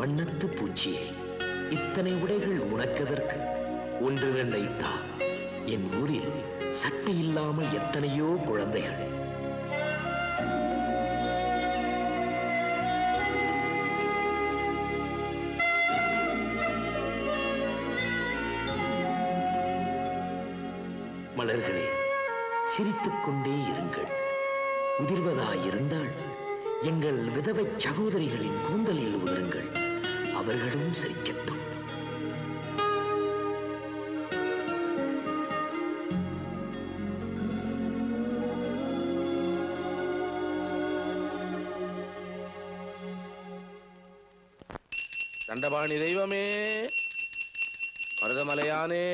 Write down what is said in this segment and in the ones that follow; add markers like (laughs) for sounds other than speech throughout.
வண்ணத்து பூச்சியே இத்தனை உடைகள் உனக்கதற்கு? ஒன்று நினைத்தா என் ஊரில் சட்டை இல்லாமல் எத்தனையோ குழந்தைகள். மலர்களே சிரித்துக் கொண்டே இருங்கள். உதிர்வதாயிருந்தால் எங்கள் விதவை சகோதரிகளின் கூந்தலில் உதிருங்கள். அவர்களும் சிரிக்கட்டும். தண்டபாணி தெய்வமே மருதமலையானே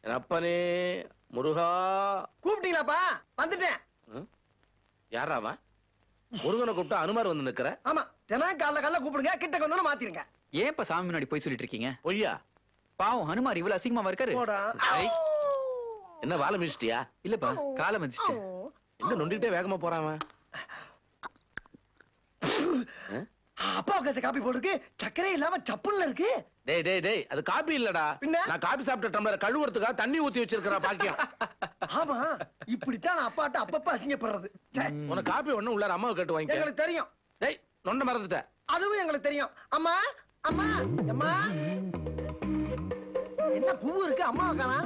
என் அப்பனே முருகா. கூப்பிட்டீங்களாப்பா? வந்துட்டேன். யாரா அவன்? முருகனை கூப்பிட்டு அனுமார் வந்து நிக்கிற ஆமா தினம் காலைல காலைல கூப்பிடுங்க கிட்ட வந்தோன்னு மாத்திருங்க. ஏன்ப்பா சாமி முன்னாடி போய் சொல்லிட்டு இருக்கீங்க? பொய்யா? பாவம் ஹனுமார் இவ்வளவு அசிங்கமா இருக்காரு. போடா. ஐ, என்ன வாழை மிச்சிட்டியா இல்லப்பா காலம் வந்துச்சு என்ன நொண்டிக்கிட்டே வேகமா போறான் அவன்? அப்பா உட்காந்து காப்பி போட்டுருக்கு சக்கரே இல்லாம சப்புல்ல இருக்கு. டேய் டேய் டேய் அது காபி இல்லடா. பின்ன? நான் காபி சாப்பிட்ட டம்ளர் கழுவுறதுக்காக தண்ணி ஊத்தி வச்சிருக்கிற பாக்கியம். (laughs) ஆமா இப்படித்தான் அப்பாட்ட அப்பப்ப அசிங்கப்படுறது. உனக்கு காபி ஒண்ணு உள்ளார அம்மாவை கேட்டு வாங்கிக்க. எங்களுக்கு தெரியும். டேய் நொண்ட மறந்துட்ட. அதுவும் எங்களுக்கு தெரியும். அம்மா அம்மா அம்மா. என்ன பூ இருக்கு அம்மா காணா?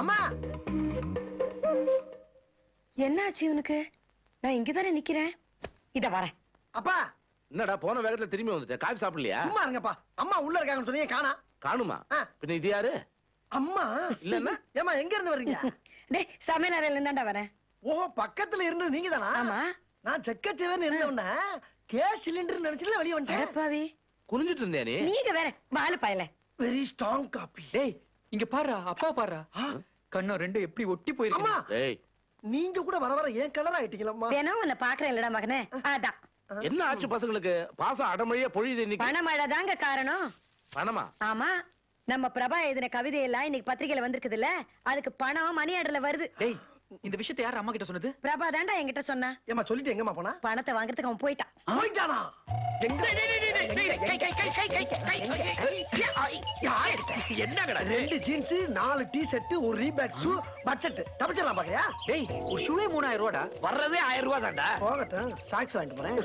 அம்மா. என்னாச்சு உனக்கு? நான் இங்கதானே நிக்கிறேன். இத வரேன். அப்பா என்னடா போன வேகத்துல திரும்பி வந்துட்டேன் காபி சாப்பிடலையா? சும்மா இருங்கப்பா. அம்மா உள்ள இருக்காங்கன்னு சொன்னீங்க காணா. காணுமா. பின்ன இது யாரு? அம்மா. இல்லன்னா? ஏமா எங்க இருந்து வர்றீங்க? (laughs) டேய் சமையல் அறையில இருந்தாண்டா வரேன். ஓ பக்கத்துல இருந்து நீங்க தானா ஆமா. நான் செக்கச்சேவன் இருந்தவன கேஸ் சிலிண்டர் நினைச்சுல வெளிய வந்துட்டேன். அடப்பாவி. குனிஞ்சிட்டு இருந்தியா நீ. நீங்க வேற பாலு பாயல. வெரி ஸ்ட்ராங் காப்பி டேய் இங்க பாருடா அப்பா பாருடா. கண்ணம் ரெண்டு எப்படி ஒட்டி போயிருக்கு அம்மா. டேய். நீங்க கூட வர வர ஏன் கலர் ஆயிட்டீங்களம்மா. தினம் உன்னை பாக்குறேன் இல்லடா மகனே. அதான். என்ன ஆச்சு பசங்களுக்கு? பாசம் அடமழியா பொழியுது இன்னைக்கு. பணமழை தாங்க காரணம். பணமா? ஆமா. நம்ம பிரபா எழுதின கவிதை எல்லாம் இன்னைக்கு பத்திரிக்கையில வந்திருக்குதுல்ல? அதுக்கு பணம் மணி ஆர்டர்ல வருது. டேய் இந்த விஷயத்தை யார் அம்மா கிட்ட சொன்னது? பிரபா தாண்டா என்கிட்ட சொன்னா. ஏமா சொல்லிட்டு எங்கம்மா போனா? பணத்தை வாங்குறதுக்கு அவன் போயிட்டான். போயிட்டானா? என்னங்கடா ரெண்டு ஜீன்ஸ் நாலு டி ஷர்ட் ஒரு ரீபேக் ஷூ பட்ஜெட் தப்பிச்சிடலாம் பாக்குறியா? டேய் ஒரு ஷூவே மூணாயிரம் ரூபாடா. வர்றதே ஆயிரம் ரூபாய் தான்டா போகட்டும் சாக்ஸ் வாங்கிட்டு போறேன்.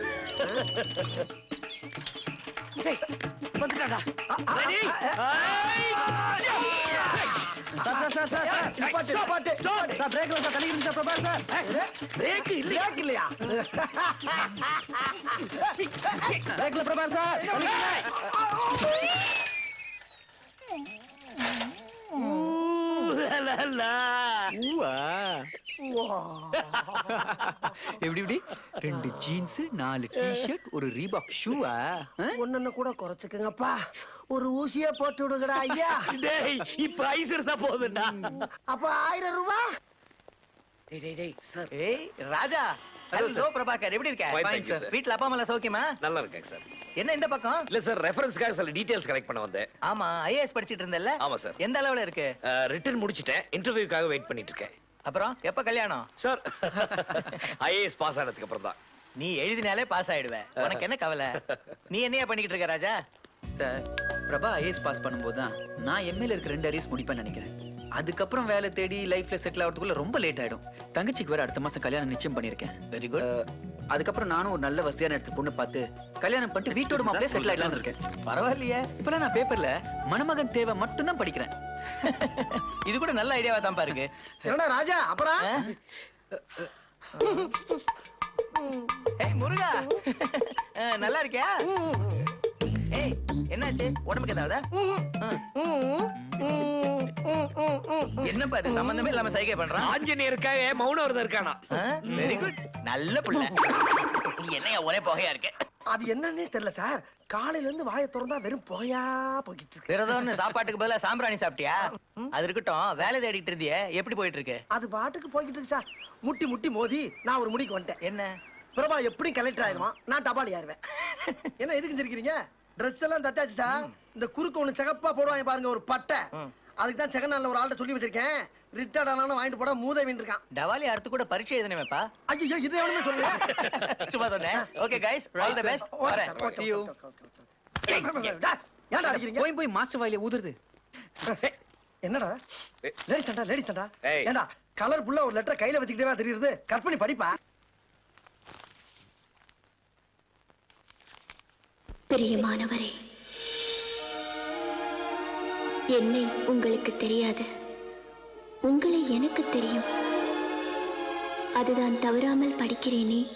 வந்துட்டாடா? சார், சார், சார், சார், நிப்பாட்டு, நிப்பாட்டு. சார், break ல சார், தண்ணி சார், பிரபா சார். Break இல்லையா? Break இல்லையா? Break ல பிரபா சார், தண்ணி குடிங்க. ஊவா வா. எப்படி எப்படி? ரெண்டு ஜீன்ஸ் நாலு டி-ஷர்ட் ஒரு ரீபாக் ஷூவா ஒண்ணொண்ணு கூட குறைச்சுக்குங்கப்பா. ஒரு ஊசியே போட்டு விடுங்கடா ஐயா. டேய் இப்ப ஐஸ் இருந்தா போதும்டா. அப்ப ஆயிரம் ரூபாய் டேய் டேய் டேய் சார் ஏய் ராஜா. ஹலோ பிரபாகர் எப்படி இருக்க. வீட்ல அப்பா அம்மா எல்லாம் சௌக்கியமா? நல்லா இருக்கேன் சார் என்ன இந்த பக்கம்? இல்ல சார் ரெஃபரன்ஸ்க்காக சில டீடைல்ஸ் கலெக்ட் பண்ண வந்தேன். ஆமா ஐஏஎஸ் படிச்சிட்டு இருந்தல்ல ஆமா சார் எந்த அளவுல இருக்கு? ரிட்டர்ன் முடிச்சிட்டேன். இன்டர்வியூக்காக வெயிட் பண்ணிட்டு இருக்கேன். அப்புறம் எப்ப கல்யாணம்? சார் ஐஏஎஸ் பாஸ் ஆனதுக்கு அப்புறம் தான். நீ எழுதினாலே பாஸ் ஆயிடுவ. உனக்கு என்ன கவலை? நீ என்னையா பண்ணிக்கிட்டு இருக்க Raja? Sir Prabha IAS pass பண்ணும்போது தான் நான் எம்ஏல இருக்க ரெண்டு அரியர்ஸ் முடிப்பேன்னு நினைக்கிறேன். அதுக்கப்புறம் வேலை தேடி லைஃப்ல செட்டில் ஆகிறதுக்குள்ள ரொம்ப லேட் ஆயிடும். தங்கச்சிக்கு வேற அடுத்த மாசம் கல்யாணம் நிச்சயம் பண்ணிருக்கேன் வெரி குட் அதுக்கப்புறம் நானும் ஒரு நல்ல வசதியான இடத்து பொண்ணு பார்த்து கல்யாணம் பண்ணிட்டு வீட்டோட மாப்பிளே செட்டில் ஆயிடலாம்னு இருக்கேன். பரவாயில்லையே. இப்பெல்லாம் நான் பேப்பர்ல மணமகன் தேவை மட்டும் தான் படிக்கிறேன். (laughs) இது கூட நல்ல ஐடியாவா தான் பாருங்க. என்னடா ராஜா அப்புறம் (laughs) ஏய் முருகா. நல்லா இருக்கியா? ஏய் என்னாச்சு? உடம்புக்கு ஏதாவது? என்னப்பா இது? சம்பந்தமே இல்லாம சைகை பண்றான் ஆஞ்சநேயருக்காக மௌன விரதம் இருக்கானா? வெரி குட் நல்ல புள்ள. நீ என்னையா ஒரே புகையா இருக்க? அது என்னன்னே தெரியல சார். காலையில இருந்து வாயை திறந்தா வெறும் புகையா போய்கிட்டு இருக்கு. விரதம்னு சாப்பாட்டுக்கு பதிலா சாம்பிராணி சாப்பிட்டியா? அது இருக்கட்டும் வேலை தேடிட்டு இருந்தியே எப்படி போயிட்டு இருக்கு? அது பாட்டுக்கு போய்கிட்டு இருக்கு சார். முட்டி முட்டி மோதி நான் ஒரு முடிக்கு வந்துட்டேன். என்ன? பிரபா எப்படி கலெக்டர் ஆயிருவான் நான் டபாலி ஆயிருவேன் (laughs) என்ன எதுக்கு சிரிக்கிறீங்க? ட்ரெஸ் எல்லாம் தட்டாச்சு சார் இந்த குறுக்கு ஒண்ணு சிகப்பா போடுவாங்க பாருங்க ஒரு பட்டை. அதுக்கு தான் செகண்ட் நாள்ல ஒரு ஆள்கிட்ட சொல்லி வச்சிருக்கேன். ரிட்டர்ட் ஆனாலும் வாங்கிட்டு போட மூதவின் இருக்கான் டவாலி அடுத்து கூட பரீட்சை எழுதணுமேப்பா ஐயோ இது எவனுமே சொல்லல. (laughs) சும்மா சொன்னேன். Okay guys all the best okay வரேன். டா, ஏன்டா அடிக்கிறீங்க போய் போய் மாஸ்டர் வாயில ஊதுறது. என்னடா? லேடிஸ் தான்டா லேடிஸ் தான்டா. ஏய். ஏண்டா கலர்ஃபுல்லா ஒரு லெட்டர் கையில வச்சுக்கிட்டே தெரியுது. கட் பண்ணி படிப்பா? பிரியமானவரே என்னை உங்களுக்கு தெரியாது. உங்களை எனக்கு தெரியும். அதுதான் தவறாமல் படிக்கிறேனே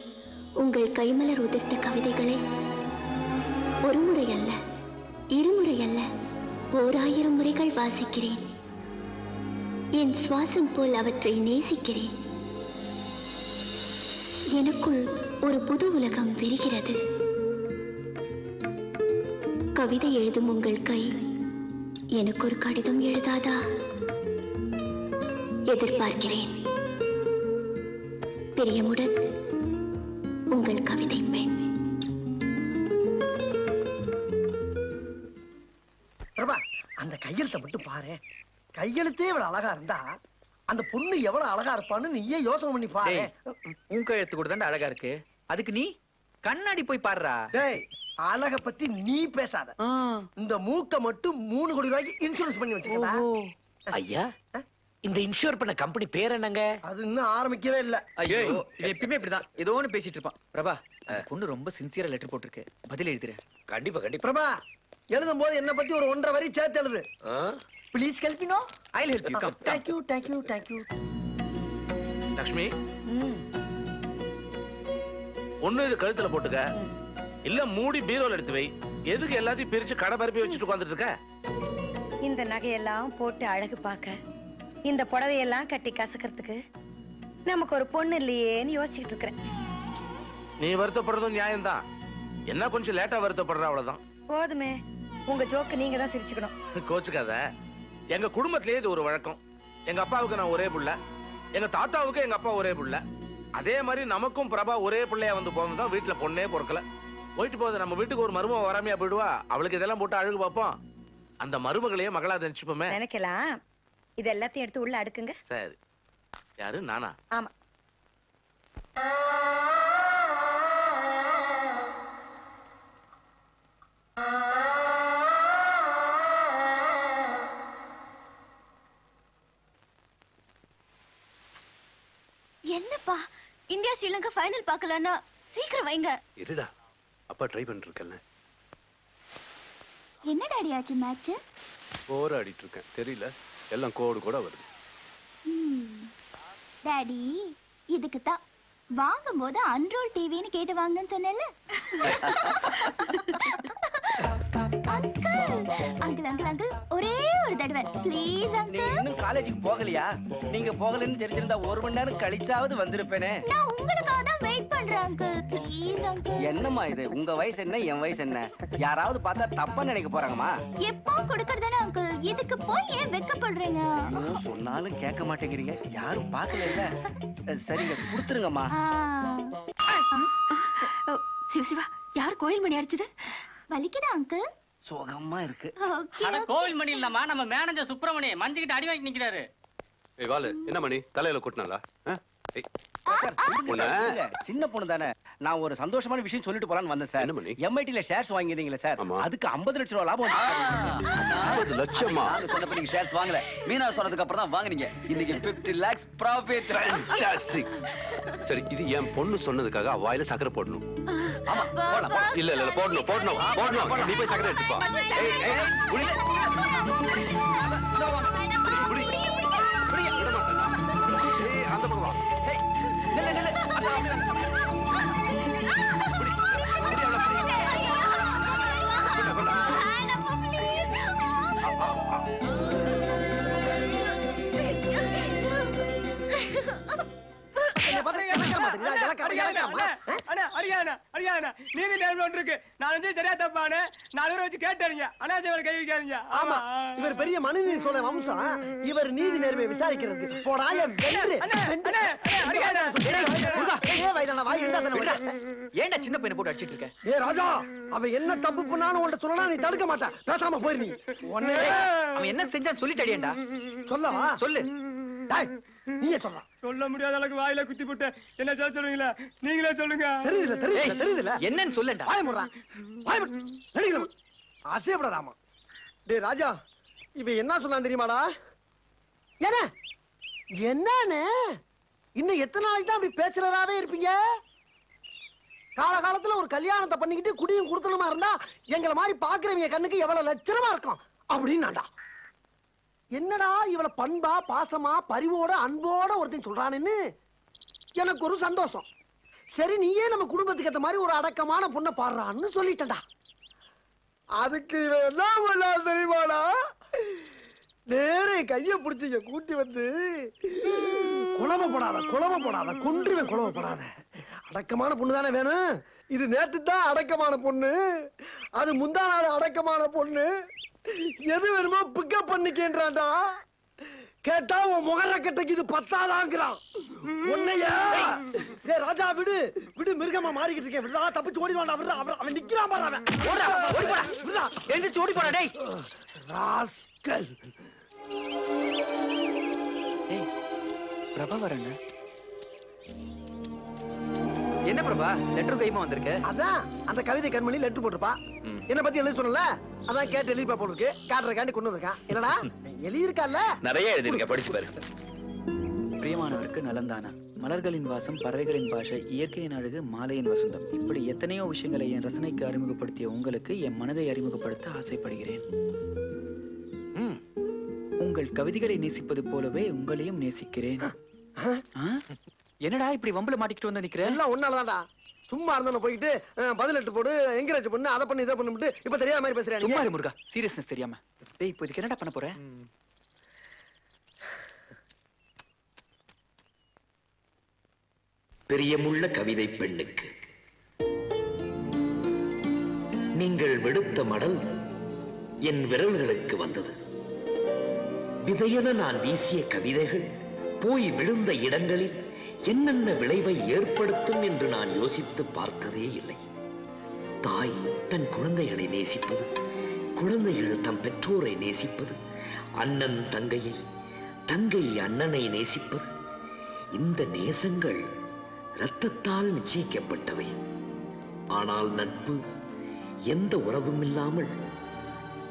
உங்கள் கைமலர் உதிர்த்த கவிதைகளை. ஒரு முறை அல்ல இருமுறை அல்ல ஓராயிரம் முறைகள் வாசிக்கிறேன். என் சுவாசம் போல் அவற்றை நேசிக்கிறேன். எனக்குள் ஒரு புது உலகம் விரிகிறது. கவிதை எழுதும் உங்கள் கை. எனக்கு ஒரு கடிதம் எழுதாதா? எதிர்பார்க்கிறேன். பிரியமுடன் உங்கள் கவிதை பெண். பிரபா அந்த கையெழுத்தை மட்டும் பாரு. கையெழுத்தே இவ்வளவு அழகா இருந்தா அந்த பொண்ணு எவ்வளவு அழகா இருப்பான்னு நீயே யோசனை பண்ணி பாரு. உன் கழுத்து கூட தான் அழகா இருக்கு. அதுக்கு நீ கண்ணாடி போய் பாடுறா டேய் அழக பத்தி நீ பேசாத. இந்த மூக்க மட்டும் மூணு கோடி ரூபாய்க்கு இன்சூரன்ஸ் பண்ணி வச்சுக்கடா. ஐயா இந்த இன்ஷூர் பண்ண கம்பெனி பேர் என்னங்க? அது இன்னும் ஆரம்பிக்கவே இல்ல. ஐயோ எப்பயுமே இப்படிதான். ஏதோ ஒண்ணு பேசிட்டு இருப்பான். பிரபா அந்த பொண்ணு ரொம்ப சின்சியரா லெட்டர் போட்டிருக்கு. பதில் எழுதுற கண்டிப்பா கண்டிப்பா. பிரபா எழுதும் போது என்ன பத்தி ஒரு ஒன்றரை வரி சேர்த்து எழுது? Please கல்பினோ I help you come thank you thank you thank you Lakshmi ஒண்ணு இது கழுத்துல போட்டுக்க. இல்ல மூடி பீரோல எடுத்து வை. எதுக்கு எல்லாத்தையும் பிரிச்சு கடை பரப்பி வச்சுட்டு உட்கார்ந்துட்டு இருக்க? இந்த நகையெல்லாம் போட்டு அழகு பார்க்க இந்த புடவையெல்லாம் கட்டி கசக்கிறதுக்கு நமக்கு ஒரு பொண்ணு இல்லையேன்னு யோசிச்சுக்கிட்டு இருக்கிறேன். நீ வருத்தப்படுறதும் நியாயம்தான். என்ன கொஞ்சம் லேட்டா வருத்தப்படுற அவ்வளவுதான். போதுமே உங்க ஜோக்கு நீங்க தான் சிரிச்சுக்கணும். (laughs) கோச்சுக்காத. எங்க குடும்பத்திலேயே இது ஒரு வழக்கம். எங்க அப்பாவுக்கு நான் ஒரே புள்ள. எங்க தாத்தாவுக்கு எங்க அப்பா ஒரே புள்ள. அதே மாதிரி நமக்கும் பிரபா ஒரே பிள்ளையா வந்து போனதும் வீட்டுல பொண்ணே பொறுக்கல. போயிட்டு போகுது. நம்ம வீட்டுக்கு ஒரு மருமக வராமையா போயிடுவா. அவளுக்கு இதெல்லாம் போட்டு அழகு பார்ப்போம். அந்த மருமகளையே மகளா நினைச்சுப்போமே நினைக்கலாம். இது எல்லாத்தையும் எடுத்து உள்ள அடுக்குங்க. சரி. யாரு? நானா? ஆமா. என்னப்பா? இந்தியா ஸ்ரீலங்கா ஃபைனல் பார்க்கலன்னா சீக்கிரம் வைங்க. இருடா. அப்பா ட்ரை பண்ணிட்டு இருக்கேன்ல என்ன டாடி ஆச்சு மேட்ச் போராடிட்டு இருக்கேன் தெரியல. எல்லாம் கோடு கூட வருது. டாடி இதுக்கு தான். வாங்கும்போது அன்ரோல் டிவின்னு கேட்டு வாங்கன்னு சொன்னேன்ல. (laughs) Uncle uncle uncle. தடவை ப்ளீஸ் நீங்க அங்கிள் இன்னும் காலேஜுக்கு போகலையா? நீங்க போகலன்னு தெரிஞ்சிருந்தா ஒரு மணி நேரம் கழிச்சாவது வந்திருப்பேனே. நான் உங்களுக்காக தான் வெயிட் பண்றேன் அங்கிள் ப்ளீஸ் அங்கிள் என்னம்மா இது? உங்க வயசு என்ன என் வயசு என்ன? யாராவது பார்த்தா தப்பா நினைக்க போறாங்கம்மா. எப்போ கொடுக்கறதானே அங்கிள் இதுக்கு போய் ஏன் வெக்கப்படுறீங்க? ஐயோ, சொன்னாலும் கேட்க மாட்டேங்கிறீங்க. யாரும் பார்க்கல இல்ல. சரிங்க கொடுத்துருங்கம்மா. சிவ சிவா யார் கோயில் மணி அடிச்சது? வலிக்குதா அங்கிள் சுகமா இருக்கு. அட கோவில் மணி இல்லம்மா நம்ம மேனேஜர் சுப்பிரமணி மஞ்சுக்கிட்ட அடி வாங்கி நிக்கிறாரு. ஏய் வாலு என்ன மணி? தலையில கொட்டினாலா சின்ன பொண்ணு தானே. நான் ஒரு சந்தோஷமான விஷயம் சொல்லிட்டு போலான்னு வந்தேன் சார்? எம்ஐடில ஷேர்ஸ் வாங்கிருந்தீங்களே சார். அதுக்கு 50 லட்சம் ரூபாய் லாபம் வந்துச்சு. ஐம்பது லட்சமா? சொன்னப்ப நீங்க ஷேர்ஸ் வாங்கல. மீனா சொன்னதுக்கு அப்புறம் தான் வாங்குனீங்க. இன்னைக்கு 50 lakhs ப்ராஃபிட். சரி இது என் பொண்ணு சொன்னதுக்காக வாயில சக்கரை போடணும். இல்ல இல்ல போடணும் போடணும் போடணும். நீ போய் சக்கரை எடுத்துப்பா அந்த பக்கம் நீதி நேர்மை ஒன்று இருக்கு. நான் வந்து சரியா தப்பானு நாலு பேரை வச்சு கேட்டறிங்க. அனாஜவரை கை வைக்காதீங்க. ஆமா இவர் பெரிய மனுநீதி சோழ வம்சம் இவர் நீதி நேர்மையை விசாரிக்கிறதுக்கு. போடா என் வென்று. அண்ணே, வென்று. அண்ணே, அண்ணே, அடிக்காத. முருகா, ஏன் வயதான வாய் இருந்தா தானே விட. ஏன்டா சின்ன பையனை போட்டு அடிச்சிட்டு இருக்க? ஏ ராஜா அவன் என்ன தப்பு பண்ணாலும் உன்கிட்ட சொல்லலாம் நீ தடுக்க மாட்ட பேசாம போயிரு நீ. உன்னை அவன் என்ன செஞ்சான்னு சொல்லிட்டடியேண்டா சொல்லவா? சொல்லு. டேய், நீயே சொல்லலாம் சொல்ல முடியாத அளவுக்கு வாயில குத்தி போட்டு என்ன சொல்ல சொல்லுவீங்களா நீங்களே சொல்லுங்க. தெரியுதுல தெரியுதுல தெரியுதுல என்னன்னு சொல்லண்டா வாய அசையப்படாதாமா டேய் ராஜா இவன் என்ன சொன்னான் தெரியுமாடா? என்ன? என்னன்னு? இன்னும் எத்தனை நாளைக்கு தான் அப்படி பேச்சுலராவே இருப்பீங்க? காலகாலத்துல ஒரு கல்யாணத்தை பண்ணிக்கிட்டு குடியும் குடுத்தனமா இருந்தா எங்களை மாதிரி பாக்குறவங்க கண்ணுக்கு எவ்வளவு லட்சணமா இருக்கும். அப்படின்னாண்டா என்னடா இவள பண்பா பாசமா பரிவோட அன்போட ஒருத்தன் சொல்றானுன்னு எனக்கு ஒரு சந்தோஷம். சரி நீயே நம்ம குடும்பத்துக்கு ஏத்த மாதிரி ஒரு அடக்கமான பொண்ணை பாடுறான்னு சொல்லிட்டடா அதுக்கு தெரியுமாடா? நேரே கைய பிடிச்சிங்க கூட்டி வந்து குழம்ப போடாத குழம்ப போடாத கொன்றுவேன் குழம்ப போடாத. அடக்கமான பொண்ணு தானே வேணும். இது நேற்று தான் அடக்கமான பொண்ணு. அது முந்தா நாள் அடக்கமான பொண்ணு. எது வேணுமோ பிக்கப் பண்ணிக்கேன்றான்டா. கேட்டா உன் முகர கட்டைக்கு இது பத்தாதாங்கிறான். உன்னையா? டேய் ராஜா விடு. விடு மிருகமா மாறிக்கிட்டு இருக்கேன். விடுடா தப்பிச்சு ஓடிடுவான்டா. விடுடா அவன் அவன் நிக்கிறான் பாரு அவன். ஓடுடா, ஓடி போடா. விடுடா எழுந்திரிச்சு ஓடி போடா டேய். ராஸ்கல். வரங்க. என்ன பிரபா? லெட்டர் கைமா வந்திருக்க? அதான் அந்த கவிதை கண்மணி லெட்டர் போட்டிருப்பா. என்ன பத்தி எழுதி சொன்னல? அதான் கேட்டு எழுதிப்பா போட்டுருக்கு காட்டுறக்காண்டி கொண்டு வந்திருக்கான். இல்லடா எழுதி இருக்கால நிறைய எழுதிருக்க படிச்சு பாரு. பிரியமானவருக்கு நலந்தானா மலர்களின் வாசம் பறவைகளின் பாஷை இயற்கையின் அழகு மாலையின் வசந்தம். இப்படி எத்தனையோ விஷயங்களை என் ரசனைக்கு அறிமுகப்படுத்திய உங்களுக்கு என் மனதை அறிமுகப்படுத்த ஆசைப்படுகிறேன். ம். உங்கள் கவிதைகளை நேசிப்பது போலவே உங்களையும் நேசிக்கிறேன். ஆ? என்னடா இப்படி வம்புல மாட்டிக்கிட்டு வந்து நிக்கிற? எல்லாம் ஒன்னாலதான்டா சும்மா இருந்தவன போயிட்டு பதில் எடுத்து போடு என்கரேஜ் பண்ணு அதை பண்ணு இதை பண்ணிட்டு இப்ப தெரியாத மாதிரி பேசுறேன் சும்மா இரு முருகா சீரியஸ்னஸ் தெரியாம. டேய் இப்போ இதுக்கு என்னடா பண்ண போற? பிரியமுள்ள கவிதை பெண்ணுக்கு. நீங்கள் வெடுத்த மடல் என் விரல்களுக்கு வந்தது. விதையென நான் வீசிய கவிதைகள் போய் விழுந்த இடங்களில் என்னென்ன விளைவை ஏற்படுத்தும் என்று நான் யோசித்து பார்த்ததே இல்லை. தாய் தன் குழந்தைகளை நேசிப்பது குழந்தைகள் தம் பெற்றோரை நேசிப்பது அண்ணன் தங்கையை தங்கை அண்ணனை நேசிப்பது இந்த நேசங்கள் இரத்தத்தால் நிச்சயிக்கப்பட்டவை. ஆனால் நட்பு எந்த உறவும் இல்லாமல்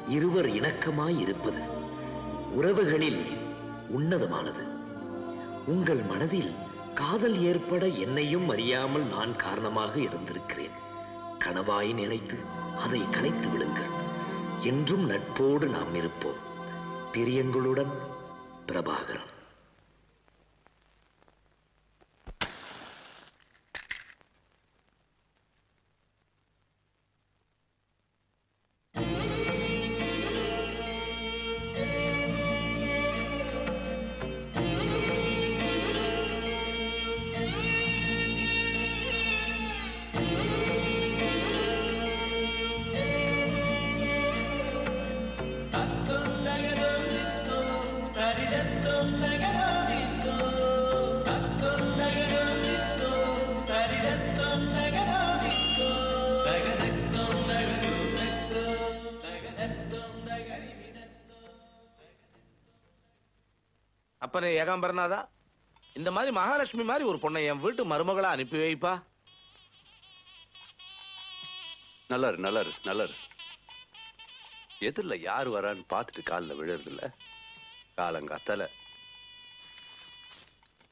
இருவர் இணக்கமாய் இருப்பது உறவுகளில் உன்னதமானது. உங்கள் மனதில் காதல் ஏற்பட என்னையும் அறியாமல் நான் காரணமாக இருந்திருக்கிறேன். கனவாய் நினைத்து அதை கலைத்து விடுங்கள். என்றும் நட்போடு நாம் இருப்போம். பிரியங்களுடன் பிரபாகரன். அப்பனே ஏகாம்பரநாதா இந்த மாதிரி மகாலட்சுமி மாதிரி ஒரு பொண்ணை என் வீட்டு மருமகளா அனுப்பி வைப்பா. நல்லாரு நல்லாரு நல்லாரு. எதிரில யார் வரான்னு பார்த்துட்டு காலில் விழுறது இல்ல காலங்காத்தால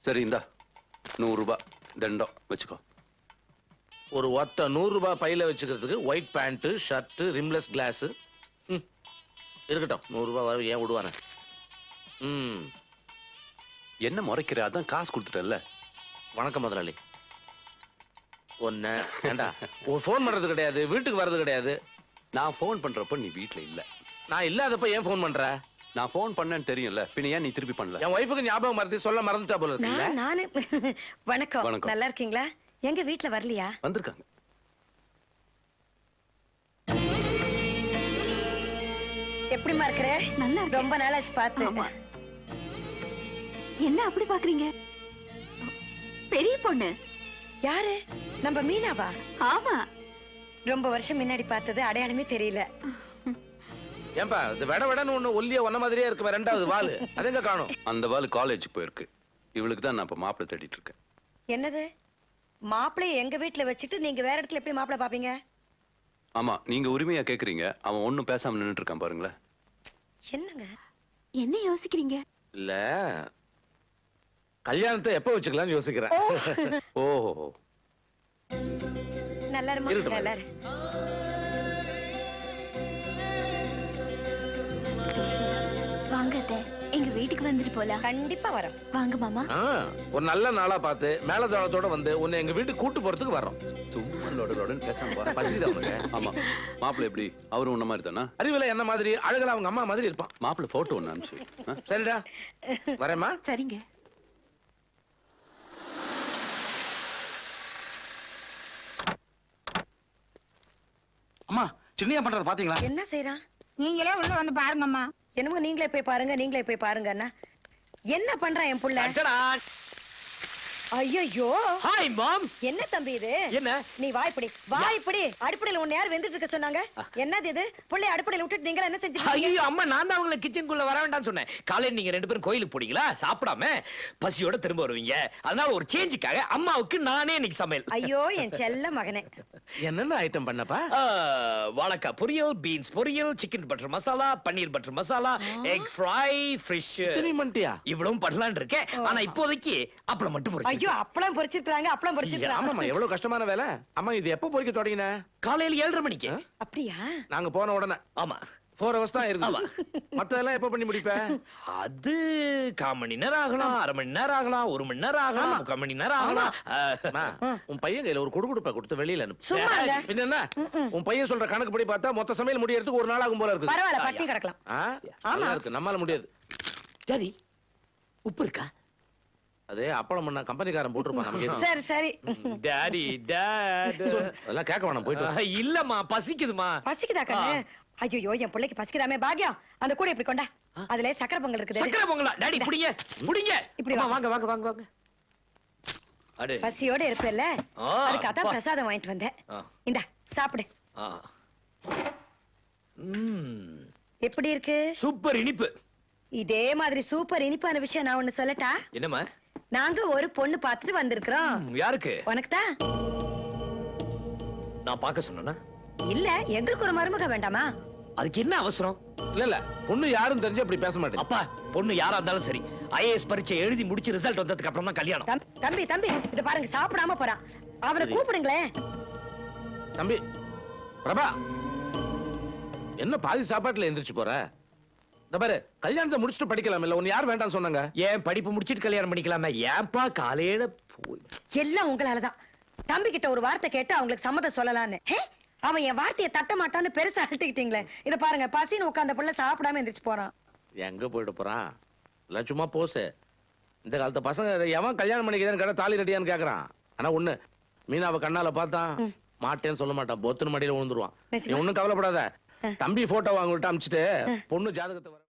சரி இந்தா நூறு ரூபாய் தண்டம் வச்சுக்கோ. ஒரு ஒத்த நூறு ரூபாய் பையில வச்சுக்கிறதுக்கு white pant shirt rimless glass இருக்கட்டும் நூறு ரூபாய் வர ஏன் விடுவானே? ம். என்ன முறைக்கிற? அதான் காசு கொடுத்துட்டல வணக்கம் முதலாளி. ஒன்னு ஏண்டா (laughs) ஒரு ஃபோன் பண்றது கிடையாது வீட்டுக்கு வர்றது கிடையாது. நான் ஃபோன் பண்றப்ப நீ வீட்ல இல்ல. நான் இல்லாதப்ப ஏன் ஃபோன் பண்ற? நான் ஃபோன் பண்ணேன்னு தெரியும்ல. பின்ன ஏன் நீ திருப்பி பண்ணல? என் ஒய்ஃபுக்கு ஞாபகம் மறந்து சொல்ல மறந்துட்டா போல இருக்குல்ல? நான் (laughs) வணக்கம். வணக்கம். நல்லா இருக்கீங்களா? எங்க வீட்ல வரலையா? வந்திருக்காங்க. எப்படிமா இருக்கிற? நல்லா இருக்கு. ரொம்ப நாளாச்சு பார்த்து. ஆமா. என்ன அப்படி பாக்குறீங்க? பெரிய பொண்ணு. யாரு? நம்ம மீனாவா? ஆமா. ரொம்ப வருஷம் முன்னாடி பார்த்தது அடையாளமே தெரியல. ஏன்பா இது வெட வெடன்னு ஒண்ணு ஒல்லிய ஒன்ன மாதிரியே இருக்குமே ரெண்டாவது வாலு. அதெங்க காணும்? அந்த வாள் காலேஜ் போயிருக்கு. இவளுக்கு தான் நான் இப்ப மாப்பிள்ளை தேடிட்டு இருக்கேன். என்னது? மாப்பிள்ளைய எங்க வீட்ல வச்சுட்டு நீங்க வேற இடத்துல எப்படி மாப்பிள்ளை பாப்பீங்க? ஆமா நீங்க உரிமையா கேக்குறீங்க. அவன் ஒண்ணும் பேசாம நின்னுட்டு இருக்கான் பாருங்களேன். என்னங்க? என்ன யோசிக்கிறீங்க? இல்ல கல்யாணத்தை எப்ப வச்சுக்கலாம்னு யோசிக்கிறேன். ஓஹோ நல்லா இருமா இருக்கட்டும். நல்லா இரு. வாங்க அத்தை எங்க வீட்டுக்கு வந்துட்டு போலாம். கண்டிப்பா வரோம். வாங்க மாமா. ஆ, ஒரு நல்ல நாளா பார்த்து மேலதாளத்தோட வந்து உன்னை எங்க வீட்டுக்கு கூட்டு போறதுக்கு வர்றோம் சும்மா லொட லொடன்னு பேசாம வா. பசிக்குதா உனக்கு. ஆமா மாப்பிள்ளை எப்படி? அவரும் உன்ன மாதிரி தானா? அறிவுல என்ன மாதிரி? அழகுல அவங்க அம்மா மாதிரி இருப்பான். மாப்பிள்ளை போட்டோ ஒண்ணு அனுப்பிச்சு ஆ? சரிடா. வரேம்மா. சரிங்க. அம்மா சின்னையா பண்றத பாத்தீங்களா? என்ன செய்யறான் நீங்களே உள்ள வந்து பாருங்கம்மா. என்னமோ நீங்களே போய் பாருங்க நீங்களே போய் பாருங்க அண்ணா என்ன பண்றான் என் புள்ள? ஐயோ ஹாய் மாம் என்ன தம்பி இது? என்ன? நீ வாய்ப்படி வாய்ப்படி அடுப்படையில உன்னை யார் வெந்துட்டு இருக்க சொன்னாங்க. என்னது இது? புள்ளைய அடுப்படையில விட்டுட்டு நீங்க என்ன செஞ்சீங்க ஐயோ அம்மா நான் தான் அவங்களை கிச்சனுக்குள்ள வர வேண்டாம்னு சொன்னேன். காலையில நீங்க ரெண்டு பேரும் கோயிலுக்கு போனீங்களா? சாப்பிடாம பசியோட திரும்ப வருவீங்க. அதனால ஒரு சேஞ்சுக்காக அம்மாவுக்கு நானே இன்னைக்கு சமையல். ஐயோ என் செல்ல மகனே. என்னென்ன ஐட்டம் பண்ணப்பா? வாழைக்காய் பொரியல் பீன்ஸ் பொரியல் chicken butter masala paneer butter masala egg fry fish இவ்வளவும் பண்ணலாம்னு இருக்கேன். ஆனா இப்போதைக்கு அப்பளம் மட்டும் ஐயோ அப்பளம் பொரிச்சிருக்காங்க அப்பளம் ஆமாமா பொரிச்சிருக்காங்க எவ்வளவு கஷ்டமான வேலை? அம்மா இது எப்போ பொறிக்க தொடங்கின? காலையில ஏழரை மணிக்கு. அப்படியா? நாங்க போன உடனே. ஆமா. ஃபோர் ஹவர்ஸ் தான் ஆமா. இருக்கு மத்ததெல்லாம் எப்போ பண்ணி முடிப்ப? அது கால் மணி நேரம் ஆகலாம் அரை மணி நேரம் ஆகலாம் ஒரு மணி நேரம் ஆகலாம் முக்கால் மணி நேரம் ஆகலாம். அம்மா, உன் பையன் கையில ஒரு குடுகுடுப்பை கொடுத்து வெளியில அனுப்பு. என்ன? உன் பையன் சொல்ற கணக்கு படி பார்த்தா மொத்த சமையல் முடியறதுக்கு ஒரு நாள் ஆகும் போல இருக்கு பரவாயில்ல பட்டி கிடக்கலாம். ஆ? நல்லா இருக்கு நம்மால முடியாது. சரி. உப்பு இருக்கா? அதே அப்பளம் பண்ண கம்பெனிக்காரன் போட்டிருப்பான் நமக்கு? (laughs) சரி சரி. டாடி டாட் (laughs) அதெல்லாம் கேட்க வேணாம் போயிட்டு. இல்லம்மா பசிக்குதுமா பசிக்குதா கண்ணு? ஐயோ என் பிள்ளைக்கு பசிக்குதாமே பாக்கியம் அந்த கூட இப்படி கொண்டா? அதுல சக்கரை பொங்கல் இருக்குது. சக்கரை பொங்கலா? டாடி புடிங்க புடிங்க. இப்படி. வாங்க வாங்க வாங்க வாங்க. அடே. பசியோட இருப்பல்ல? அதுக்கு அதான். பிரசாதம் வாங்கிட்டு வந்தேன். இந்தா சாப்பிடு. எப்படி இருக்கு? சூப்பர் இனிப்பு. இதே மாதிரி சூப்பர் இனிப்பான விஷயம் நான் ஒண்ணு சொல்லட்டா? என்னம்மா? நாங்க ஒரு பொண்ணு பார்த்துட்டு வந்திருக்கிறோம். யாருக்கு? உனக்கு தான் நான் பார்க்க சொன்னேனா? இல்ல எங்களுக்கு ஒரு மருமக வேண்டாமா? அதுக்கு என்ன அவசரம்? இல்ல இல்ல பொண்ணு யாரும் தெரிஞ்சு அப்படி பேச மாட்டேன். அப்பா பொண்ணு யாரா இருந்தாலும் சரி ஐஏஎஸ் பரீட்சை எழுதி முடிச்சு ரிசல்ட் வந்ததுக்கு அப்புறம் தான் கல்யாணம். தம்- தம்பி தம்பி இத பாருங்க சாப்பிடாம போறான் அவனை சரி. கூப்பிடுங்களேன் தம்பி பிரபா என்ன பாதி சாப்பாட்டுல எந்திரிச்சு போற? பாரு கல்யாணத்தை முடிச்சுட்டு படிக்கலாம் இல்ல உன்னை யார் வேண்டாம் சொன்னாங்க? ஏன் படிப்பு முடிச்சிட்டு கல்யாணம் பண்ணிக்கலாமே ஏன்பா காலையில போய் எல்லாம் உங்களாலதான். தம்பி கிட்ட ஒரு வார்த்தை கேட்டு அவங்களுக்கு சம்மதம் சொல்லலான்னு. அவன் என் வார்த்தையை தட்ட மாட்டான்னு பெருசா அழுத்திக்கிட்டீங்களே. இத பாருங்க பசின்னு உட்கார்ந்த புள்ள சாப்பிடாம எந்திரிச்சு போறான். எங்க போயிட்டு போறான்? இல்ல சும்மா போசு. இந்த காலத்து பசங்க எவன் கல்யாணம் பண்ணிக்கிறேன்னு கேட்டா தாலி ரெடியான்னு கேக்குறான். ஆனா ஒண்ணு மீனாவை கண்ணால பார்த்தான். மாட்டேன்னு சொல்ல மாட்டான். பொத்துன்னு மடியில விழுந்துருவான். நீ? ஒண்ணும் கவலைப்படாத. தம்பி போட்டோ வாங்க விட்டு அமிச்சிட்டு பொண்ணு ஜாதகத்தை